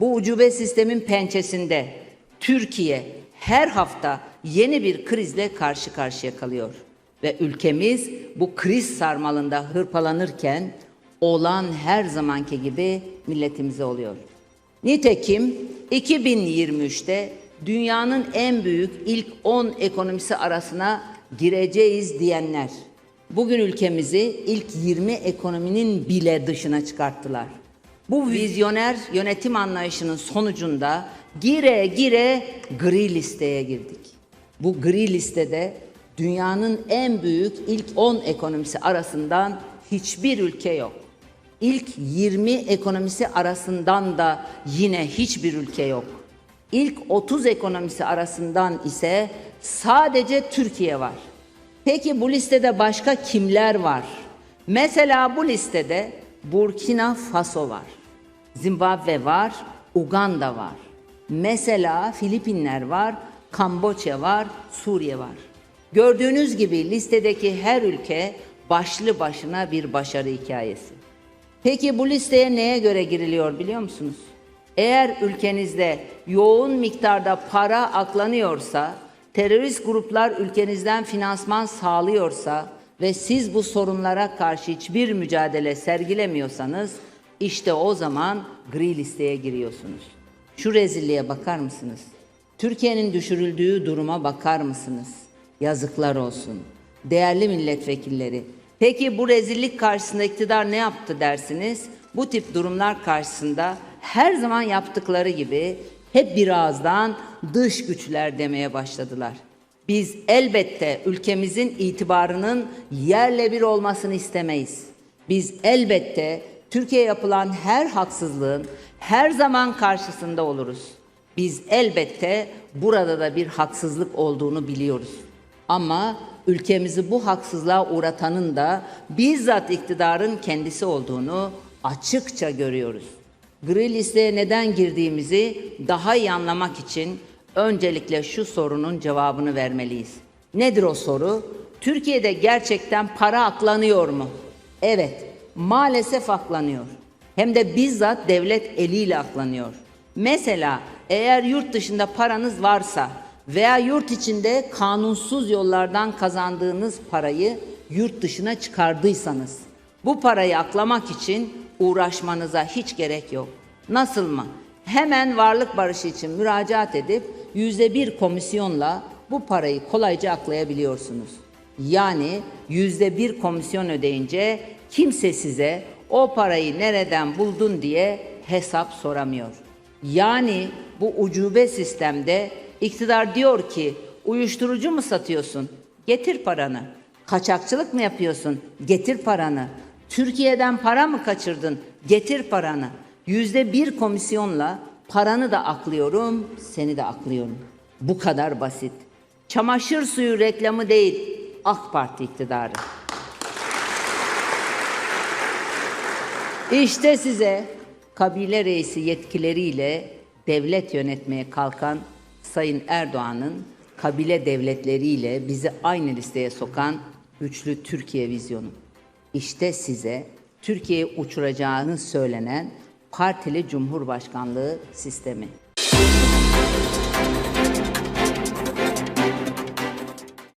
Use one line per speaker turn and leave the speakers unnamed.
Bu ucube sistemin pençesinde Türkiye her hafta yeni bir krizle karşı karşıya kalıyor. Ve ülkemiz bu kriz sarmalında hırpalanırken olan her zamanki gibi milletimize oluyor. Nitekim 2023'te dünyanın en büyük ilk 10 ekonomisi arasına gireceğiz diyenler bugün ülkemizi ilk 20 ekonominin bile dışına çıkarttılar. Bu vizyoner yönetim anlayışının sonucunda gire gire gri listeye girdik. Bu gri listede dünyanın en büyük ilk 10 ekonomisi arasından hiçbir ülke yok. İlk 20 ekonomisi arasından da yine hiçbir ülke yok. İlk 30 ekonomisi arasından ise sadece Türkiye var. Peki bu listede başka kimler var? Mesela bu listede Burkina Faso var. Zimbabwe var, Uganda var. Mesela Filipinler var, Kamboçya var, Suriye var. Gördüğünüz gibi listedeki her ülke başlı başına bir başarı hikayesi. Peki bu listeye neye göre giriliyor biliyor musunuz? Eğer ülkenizde yoğun miktarda para aklanıyorsa, terörist gruplar ülkenizden finansman sağlıyorsa ve siz bu sorunlara karşı hiçbir mücadele sergilemiyorsanız işte o zaman gri listeye giriyorsunuz. Şu rezilliğe bakar mısınız? Türkiye'nin düşürüldüğü duruma bakar mısınız? Yazıklar olsun. Değerli milletvekilleri, peki bu rezillik karşısında iktidar ne yaptı dersiniz? Bu tip durumlar karşısında her zaman yaptıkları gibi hep bir ağızdan dış güçler demeye başladılar. Biz elbette ülkemizin itibarının yerle bir olmasını istemeyiz. Biz elbette Türkiye yapılan her haksızlığın her zaman karşısında oluruz. Biz elbette burada da bir haksızlık olduğunu biliyoruz. Ama ülkemizi bu haksızlığa uğratanın da bizzat iktidarın kendisi olduğunu açıkça görüyoruz. Gri listeye neden girdiğimizi daha iyi anlamak için öncelikle şu sorunun cevabını vermeliyiz. Nedir o soru? Türkiye'de gerçekten para aklanıyor mu? Evet, maalesef aklanıyor. Hem de bizzat devlet eliyle aklanıyor. Mesela eğer yurt dışında paranız varsa veya yurt içinde kanunsuz yollardan kazandığınız parayı yurt dışına çıkardıysanız bu parayı aklamak için uğraşmanıza hiç gerek yok. Nasıl mı? Hemen varlık barışı için müracaat edip yüzde bir komisyonla bu parayı kolayca aklayabiliyorsunuz. Yani yüzde bir komisyon ödeyince kimse size o parayı nereden buldun diye hesap soramıyor. Yani bu ucube sistemde iktidar diyor ki uyuşturucu mu satıyorsun? Getir paranı. Kaçakçılık mı yapıyorsun? Getir paranı. Türkiye'den para mı kaçırdın? Getir paranı. Yüzde bir komisyonla paranı da aklıyorum, seni de aklıyorum. Bu kadar basit. Çamaşır suyu reklamı değil, AK Parti iktidarı. İşte size kabile reisi yetkileriyle devlet yönetmeye kalkan Sayın Erdoğan'ın kabile devletleriyle bizi aynı listeye sokan güçlü Türkiye vizyonu. İşte size Türkiye'yi uçuracağını söylenen partili cumhurbaşkanlığı sistemi.